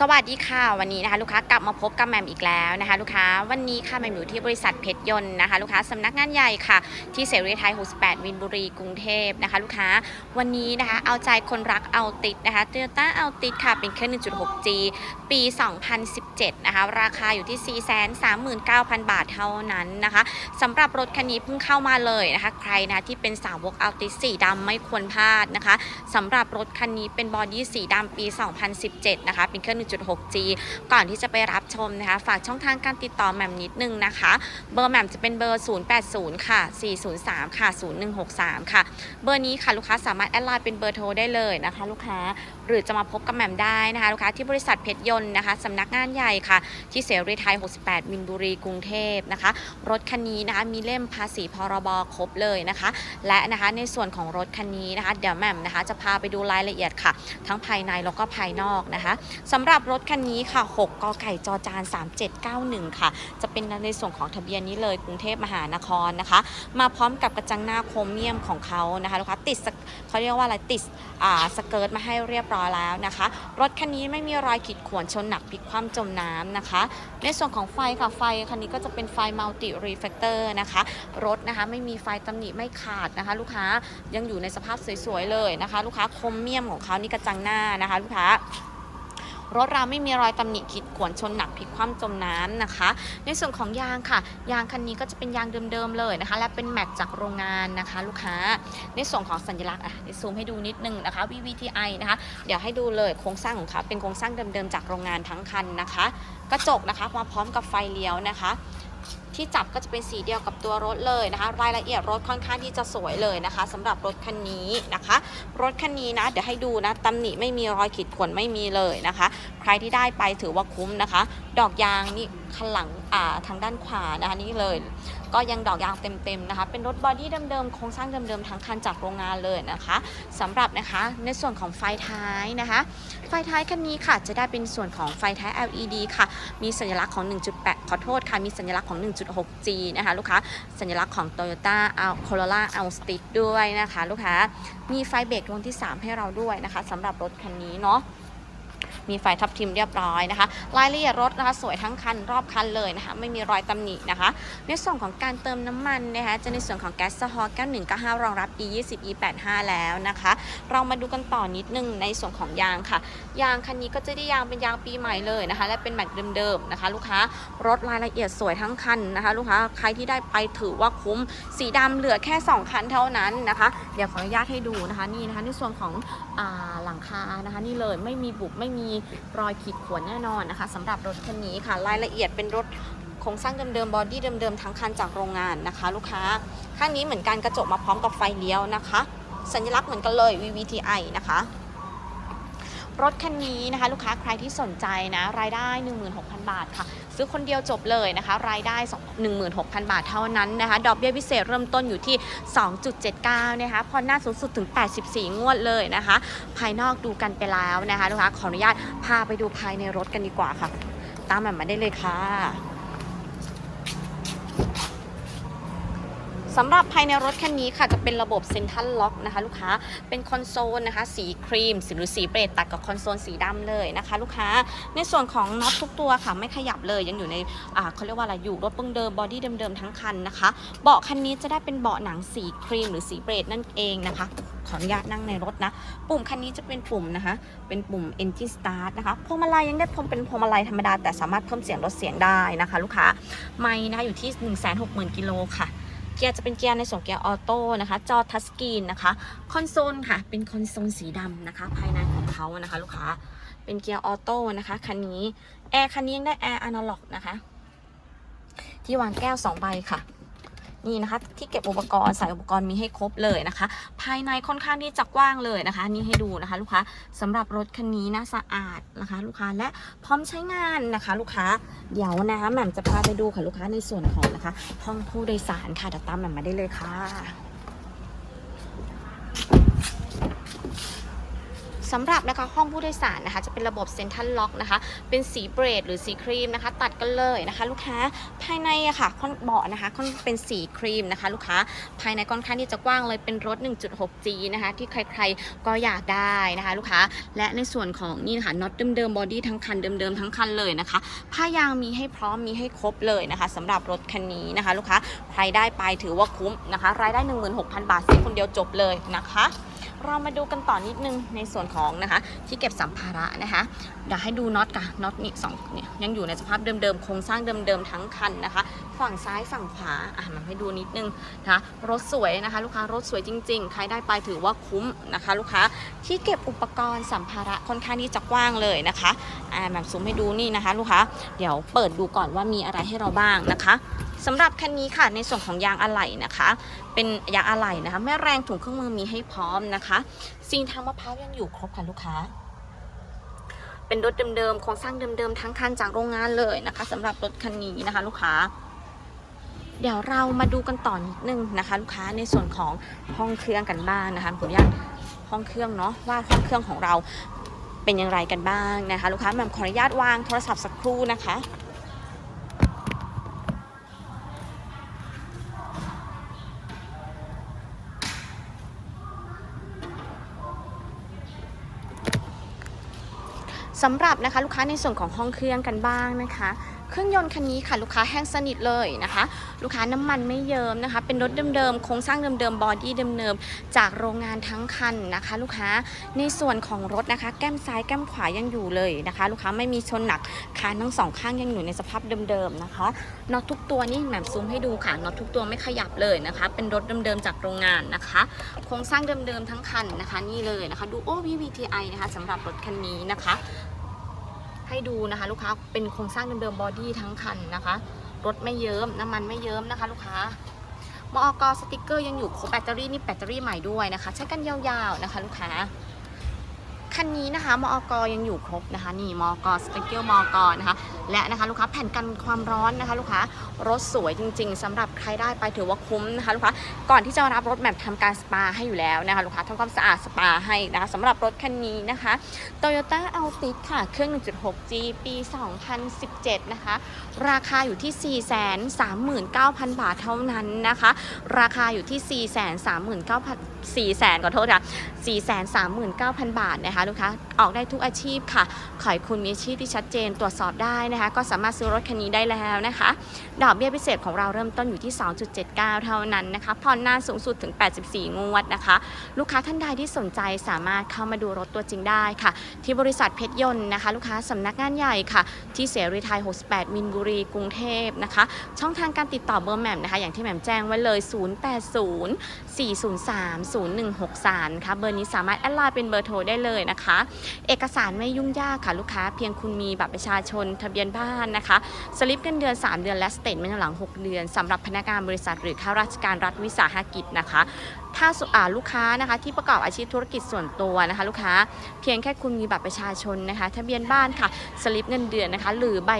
สวัสดีค่ะวันนี้นะคะลูกค้ากลับมาพบกับแมมอีกแล้วนะคะลูกค้าวันนี้ค่ะแมมอยู่ที่บริษัทเพชรยนต์นะคะลูกค้าสำนักงานใหญ่ค่ะที่เสรีไทย 68 วินบุรีกรุงเทพนะคะลูกค้าวันนี้นะคะเอาใจคนรักเอาติดนะคะ Toyota เอาติดค่ะเป็นเครื่อง 1.6G ปี 2017 นะคะราคาอยู่ที่ 439,000 บาทเท่านั้นนะคะสำหรับรถคันนี้เพิ่งเข้ามาเลยนะคะใครนะที่เป็นสาวกเอาติดสีดำไม่ควรพลาดนะคะสำหรับรถคันนี้เป็นบอดี้สีดำปี 2017 นะคะเป็นเครื่อง 1.6G ก่อนที่จะไปรับชมนะคะ ฝากช่องทางการติดต่อแหม่มนิดนึงนะคะ เบอร์แหม่มจะเป็นเบอร์ 080 ค่ะ 403 ค่ะ 0163 ค่ะ เบอร์นี้ค่ะลูกค้าสามารถแอดไลน์เป็นเบอร์โทรได้เลยนะคะ ลูกค้าหรือจะมาพบกับแหม่มได้นะคะลูกค้าที่บริษัทเพชรยนต์นะคะสำนักงานใหญ่ค่ะ ที่เสรีไทย 68 มินบุรีกรุงเทพนะคะ รถคันนี้นะคะมีเล่มภาษีพรบครบเลยนะคะ และนะคะในส่วนของรถคันนี้นะคะ เดี๋ยวแหม่มนะคะจะพาไปดูรายละเอียดค่ะ ทั้งภายในแล้วก็ภายนอกนะคะสำหรับรถคันนี้ค่ะ 6กไก่จอจาน 3791 ค่ะ จะเป็นในส่วนของทะเบียนนี้เลยกรุงเทพมหานครนะคะ มาพร้อมกับกระจังหน้าโครเมียมของเขานะคะลูกค้าติดเขาเรียกว่าอะไรติดสเกิร์ตมาให้เรียบร้อยแล้วนะคะ รถคันนี้ไม่มีรอยขีดข่วนชนหนักพลิกคว่ำจมน้ำนะคะ ในส่วนของไฟค่ะไฟคันนี้ก็จะเป็นไฟมัลติรีเฟกเตอร์นะคะ รถนะคะไม่มีไฟตำหนิไม่ขาดนะคะ ลูกค้ายังอยู่ในสภาพสวยๆเลยนะคะ ลูกค้าคมเมียมของเขานี่กระจังหน้านะคะ ลูกค้า รถเราไม่มีรอยตำหนิขีดข่วนชนหนักพลิกคว่ำจมน้ำนะคะ ในส่วนของยางค่ะ ยางคันนี้ก็จะเป็นยางเดิมๆเลยนะคะ และเป็นแม็กจากโรงงานนะคะ ลูกค้า ในส่วนของสัญลักษณ์อะเดี๋ยวซูมให้ดูนิดนึงนะคะ VVTi นะคะ เดี๋ยวให้ดูเลยโครงสร้างของเขาเป็นโครงสร้างเดิมๆจากโรงงานทั้งคันนะคะ กระจกนะคะมาพร้อมกับไฟเลี้ยวนะคะ ที่จับก็จะเป็นสีเดียวกับตัวรถเลยนะคะ รายละเอียดรถค่อนข้างที่จะสวยเลยนะคะสำหรับรถคันนี้นะคะ รถคันนี้นะเดี๋ยวให้ดูนะตำหนิไม่มีรอยขีดข่วนไม่มีเลยนะคะ ใครที่ได้ไปถือว่าคุ้มนะคะ ดอกยางนี่ข้างหลังอ่าทางด้านขวานะคะนี่เลย ก็ยังดอกยางเต็มๆนะคะ เป็นรถบอดี้เดิมๆโครงสร้างเดิมๆทั้งคันจากโรงงานเลยนะคะสำหรับนะคะในส่วนของไฟท้ายนะคะ ไฟท้ายคันนี้ค่ะจะได้เป็นส่วนของไฟท้าย LED ค่ะ มีสัญลักษณ์ของ 1.8 ขอโทษค่ะ มีสัญลักษณ์ของ 1.6G นะคะลูกค้าสัญลักษณ์ของ Toyota a Corolla a l s t i c ด้วยนะคะลูกค้ามีไฟเบรกดวงที่ 3 ให้เราด้วยนะคะสำหรับรถคันนี้เนาะ มีไฟทับทิมเรียบร้อยนะคะรายละเอียดรถนะคะสวยทั้งคันรอบคันเลยนะคะไม่มีรอยตำหนินะคะ ในส่วนของการเติมน้ำมันนะคะจะในส่วนของแก๊สโซฮอล์9195 รองรับ E20 E85 แล้วนะคะ เรามาดูกันต่อนิดนึงในส่วนของยางค่ะ ยางคันนี้ก็จะได้ยางเป็นยางปีใหม่เลยนะคะ และเป็นแม็กเดิมๆนะคะ ลูกค้ารถรายละเอียดสวยทั้งคันนะคะ ลูกค้าใครที่ได้ไปถือว่าคุ้มสีดำเหลือแค่ 2 คันเท่านั้นนะคะ เดี๋ยวขออนุญาตให้ดูนะคะนี่นะคะในส่วนของอหลังคานะคะ นี่เลยไม่มีบุบไม่มีรอยขีดข่วนแน่นอนนะคะสำหรับรถคันนี้ค่ะ รายละเอียดเป็นรถโครงสร้างเดิมๆบอดี้เดิมๆทั้งคันจากโรงงานนะคะ ลูกค้าข้างนี้เหมือนกันกระจกมาพร้อมกับไฟเลี้ยวนะคะ สัญลักษณ์เหมือนกันเลย VVTi นะคะรถคันนี้นะคะ ลูกค้าใครที่สนใจนะ รายได้ 16,000 บาทค่ะ ซื้อคนเดียวจบเลยนะคะ รายได้ 16,000 บาทเท่านั้นนะคะดอกเบี้ยพิเศษเริ่มต้นอยู่ที่ 2.79 นะคะผ่อนหน้าสูงสุดถึง 84 งวดเลยนะคะ ภายนอกดูกันไปแล้วนะคะลูกค้าขออนุญาตพาไปดูภายในรถกันดีกว่าค่ะ ตามแหม่มมาได้เลยค่ะ สำหรับภายในรถคันนี้ค่ะจะเป็นระบบเซ็นทรัลล็อกนะคะลูกค้าเป็นคอนโซลนะคะสีครีมหรือสีเบรดตัดกับคอนโซลสีดำเลยนะคะลูกค้าในส่วนของน็อตทุกตัวค่ะไม่ขยับเลยยังอยู่ในอ่าเขาเรียกว่าอะไรอยู่รถเบิ้งเดิมบอดี้เดิมๆทั้งคันนะคะเบาะคันนี้จะได้เป็นเบาะหนังสีครีมหรือสีเบรดนั่นเองนะคะขออนุญาตนั่งในรถนะ ปุ่มคันนี้จะเป็นปุ่มนะคะ เป็นปุ่ม engine start นะคะพวงมาลัยยังได้พมเป็นพวงมาลัยธรรมดา แต่สามารถเพิ่มเสียงลดเสียงได้นะคะ ลูกค้า ไม่นะคะอยู่ที่ 160,000กิโลค่ะ เกียร์จะเป็นเกียร์ในส่วนเกียร์ออโต้นะคะ จอทัชสกรีนนะคะ คอนโซลค่ะ เป็นคอนโซลสีดำนะคะ ภายในของเขานะคะลูกค้า เป็นเกียร์ออโต้นะคะคันนี้ แอร์คันนี้ยังได้แอร์อนาล็อกนะคะ ที่วางแก้ว 2 ใบค่ะ นี่นะคะ ที่เก็บอุปกรณ์ใส่อุปกรณ์มีให้ครบเลยนะคะ ภายในค่อนข้างที่จะกว้างเลยนะคะ นี่ให้ดูนะคะ ลูกค้าสำหรับรถคันนี้นะสะอาดนะคะ ลูกค้าและพร้อมใช้งานนะคะ ลูกค้าเดี๋ยวนะคะแหม่มจะพาไปดูค่ะลูกค้าในส่วนของนะคะห้องผู้โดยสารค่ะเดี๋ยวตามแหม่มมาได้เลยค่ะ สำหรับนะคะห้องผู้โดยสารนะคะ จะเป็นระบบเซ็นทรัลล็อกนะคะ เป็นสีเบรดหรือสีครีมนะคะ ตัดกันเลยนะคะ ลูกค้าภายในอะค่ะค่อนเบาะนะคะค่อนเป็นสีครีมนะคะ ลูกค้าภายในค่อนข้างที่จะกว้างเลยเป็นรถ 1.6G นะคะ ที่ใครๆก็อยากได้นะคะ ลูกค้าและในส่วนของนี่นะคะน็อตเดิมๆบอดี้ทั้งคันเดิมๆทั้งคันเลยนะคะผ้ายางมีให้พร้อมมีให้ครบเลยนะคะสำหรับรถคันนี้นะคะ ลูกค้าใครได้ไปถือว่าคุ้มนะคะ รายได้ 16,000 บาทซื้อคนเดียวจบเลยนะคะ เรามาดูกันต่อนิดนึงในส่วนของนะคะ ที่เก็บสัมภาระนะคะเดี๋ยวให้ดูน็อตกับน็อตนี่สองเนี่ยยังอยู่ในสภาพเดิมๆโครงสร้างเดิมๆทั้งคันนะคะ ฝั่งซ้ายฝั่งขวาอะมาให้ดูนิดนึงนะคะรถสวยนะคะ ลูกค้ารถสวยจริง ๆ ใครได้ไปถือว่าคุ้มนะคะ ลูกค้าที่เก็บอุปกรณ์สัมภาระค่อนข้างที่จะกว้างเลยนะคะอ่าแบบซูมให้ดูนี่นะคะ ลูกค้าเดี๋ยวเปิดดูก่อนว่ามีอะไรให้เราบ้างนะคะ สำหรับคันนี้ค่ะในส่วนของยางอะไหล่นะคะ เป็นยางอะไหล่นะคะ แม่แรงถุงเครื่องมือมีให้พร้อมนะคะซีนทางมะพร้าวยังอยู่ครบค่ะลูกค้า เป็นรถเดิมๆโครงสร้างเดิมๆทั้งคันจากโรงงานเลยนะคะสำหรับรถคันนี้นะคะ ลูกค้า เดี๋ยวเรามาดูกันต่อนิดนึงนะคะ ลูกค้าในส่วนของห้องเครื่องกันบ้างนะคะผมอยากห้องเครื่องเนาะว่าห้องเครื่องของเราเป็นอย่างไรกันบ้างนะคะ ลูกค้าแหม่มขออนุญาตวางโทรศัพท์สักครู่นะคะ สำหรับนะคะลูกค้าในส่วนของห้องเครื่องกันบ้างนะคะ เครื่องยนต์คันนี้ค่ะลูกค้าแห้งสนิทเลยนะคะ ลูกค้าน้ำมันไม่เยิมนะคะ เป็นรถเดิมๆโครงสร้างเดิมๆบอดี้เดิมๆจากโรงงานทั้งคันนะคะ ลูกค้าในส่วนของรถนะคะ แก้มซ้ายแก้มขวายังอยู่เลยนะคะ ลูกค้าไม่มีชนหนักคานทั้งสองข้างยังอยู่ในสภาพเดิมๆนะคะน็อตทุกตัวนี่แหม่มซูมให้ดูค่ะน็อตทุกตัวไม่ขยับเลยนะคะ เป็นรถเดิมๆจากโรงงานนะคะ โครงสร้างเดิมๆทั้งคันนะคะ นี่เลยนะคะดูโอ้ VVTi นะคะสำหรับรถคันนี้นะคะ ให้ดูนะคะ ลูกค้าเป็นโครงสร้างเดิมๆบอดี้ทั้งคันนะคะรถไม่เยิ้มน้ำมันไม่เยิ้มนะคะ ลูกค้ามอกสติกเกอร์ยังอยู่ครบแบตเตอรี่นี่แบตเตอรี่ใหม่ด้วยนะคะ ใช้กันยาวๆนะคะ ลูกค้าคันนี้นะคะมอกยังอยู่ครบนะคะ นี่มอกสติกเกอร์มอกนะคะ และนะคะลูกค้าแผ่นกันความร้อนนะคะ ลูกค้ารถสวยจริง ๆสำหรับใครได้ไปถือว่าคุ้มนะคะลูกค้าก่อนที่จะรับรถแบบทำการสปาให้อยู่แล้วนะคะลูกค้าทำความสะอาดสปาให้นะคะสำหรับรถคันนี้นะคะ Toyota Altis ค่ะเครื่อง 1.6G ปี 2017 นะคะ ราคาอยู่ที่ 439,000 บาทเท่านั้นนะคะ ราคาอยู่ที่ 439,000 4แสนขอโทษค่ะ439,000บาทนะคะลูกค้าออกได้ทุกอาชีพค่ะขอให้คุณมีอาชีพที่ชัดเจนตรวจสอบได้นะคะ ก็สามารถซื้อรถคันนี้ได้แล้วนะคะ ดอกเบี้ยพิเศษของเราเริ่มต้นอยู่ที่ 2.79 เท่านั้นนะคะผ่อนนานสูงสุดถึง 84 งวดนะคะ ลูกค้าท่านใดที่สนใจสามารถเข้ามาดูรถตัวจริงได้ค่ะ ที่บริษัทเพชรยนต์นะคะ ลูกค้าสำนักงานใหญ่ค่ะ ที่เสรีไทย 68 มินบุรี กรุงเทพนะคะ ช่องทางการติดต่อเบอร์แหม่มนะคะ อย่างที่แหม่มแจ้งไว้เลย 080 403 0163ค่ะเบอร์นี้สามารถแอดไลน์เป็นเบอร์โทรได้เลยนะคะ เอกสารไม่ยุ่งยากค่ะลูกค้า เพียงคุณมีบัตรประชาชนทะเบียนบ้านนะคะสลิปเงินเดือน 3 เดือนและสเตทเมนต์หลัง 6 เดือนสำหรับพนักงานบริษัทหรือข้าราชการรัฐวิสาหกิจนะคะ ถ้าอ่าลูกค้านะคะที่ประกอบอาชีพธุรกิจส่วนตัวนะคะลูกค้าเพียงแค่คุณมีบัตรประชาชนนะคะทะเบียนบ้านค่ะสลิปเงินเดือนนะคะหรือใบ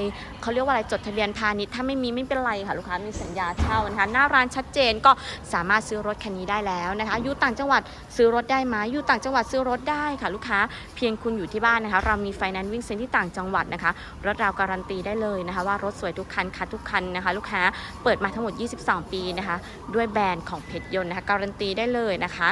เขาเรียกว่าอะไรจดทะเบียนพาณิชย์ถ้าไม่มีไม่เป็นไรค่ะลูกค้ามีสัญญาเช่านะคะหน้าร้านชัดเจนก็สามารถซื้อรถคันนี้ได้แล้วนะคะอยู่ต่างจังหวัดซื้อรถได้ไหมอยู่ต่างจังหวัดซื้อรถได้ค่ะลูกค้าเพียงคุณอยู่ที่บ้านนะคะ เรามีไฟแนนซ์วิ่งเซ็นที่ต่างจังหวัดนะคะรถเราการันตีได้เลยนะคะ ว่ารถสวยทุกคันคัดทุกคันนะคะ ลูกค้าเปิดมาทั้งหมด 22 ปีนะคะ ด้วยแบรนด์ของเพชรยนต์นะคะการันตีได้เลยนะคะ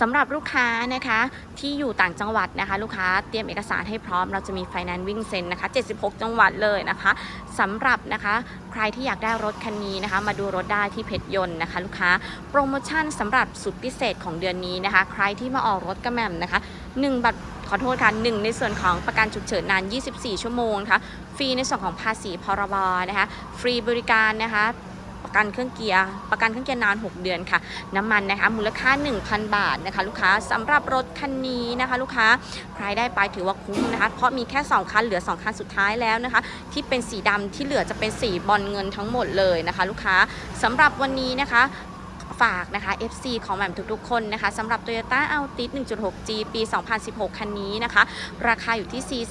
สำหรับลูกค้านะคะที่อยู่ต่างจังหวัดนะคะ ลูกค้าเตรียมเอกสารให้พร้อมเราจะมีไฟแนนซ์วิ่งเซ็นนะคะ 76 จังหวัดเลยนะคะสำหรับนะคะใครที่อยากได้รถคันนี้นะคะ มาดูรถได้ที่เพชรยนต์นะคะ ลูกค้าโปรโมชั่นสำหรับสุดพิเศษของเดือนนี้นะคะ ใครที่มาออกรถกระแม่มนะคะ1บัตรขอโทษค่ะหนึ่งในส่วนของประกันฉุกเฉินนาน 24 ชั่วโมงนะคะฟรีในส่วนของภาษีพรบนะคะ ฟรีบริการนะคะ ประกันเครื่องเกียร์ประกันเครื่องเกียร์นาน 6 เดือนค่ะ น้ำมันนะคะมูลค่า 1,000 บาทนะคะ ลูกค้าสำหรับรถคันนี้นะคะ ลูกค้าใครได้ไปถือว่าคุ้มนะคะ เพราะมีแค่ 2 คันเหลือ 2 คันสุดท้ายแล้วนะคะ ที่เป็นสีดำที่เหลือจะเป็นสีบอลเงินทั้งหมดเลยนะคะ ลูกค้าสำหรับวันนี้นะคะ ฝากนะคะ FC ของแหม่มทุกๆ คนนะคะสำหรับ Toyota Altis 1.6G ปี 2016 คันนี้นะคะ ราคาอยู่ที่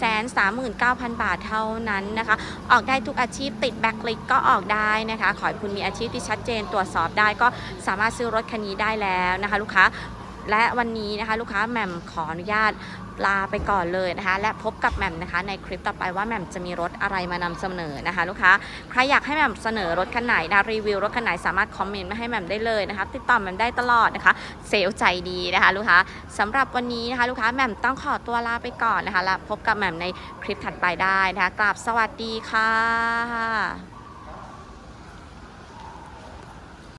439,000 บาทเท่านั้นนะคะ ออกได้ทุกอาชีพติดแบ็คลิกก็ออกได้นะคะ ขอให้คุณมีอาชีพที่ชัดเจนตรวจสอบได้ก็สามารถซื้อรถคันนี้ได้แล้วนะคะ ลูกค้าและวันนี้นะคะ ลูกค้าแหม่มขออนุญาต ลาไปก่อนเลยนะคะ และพบกับแหม่มนะคะในคลิปต่อไปว่าแหม่มจะมีรถอะไรมานำเสนอนะคะ ลูกค้าใครอยากให้แหม่มเสนอรถคันไหนนะรีวิวรถคันไหนสามารถคอมเมนต์มาให้แหม่มได้เลยนะคะ ติดต่อแหม่มได้ตลอดนะคะเซลใจดีนะคะลูกค้าสำหรับวันนี้นะคะลูกค้าแหม่มต้องขอตัวลาไปก่อนนะคะ แล้วพบกับแหม่มในคลิปถัดไปได้นะคะกราบสวัสดีค่ะ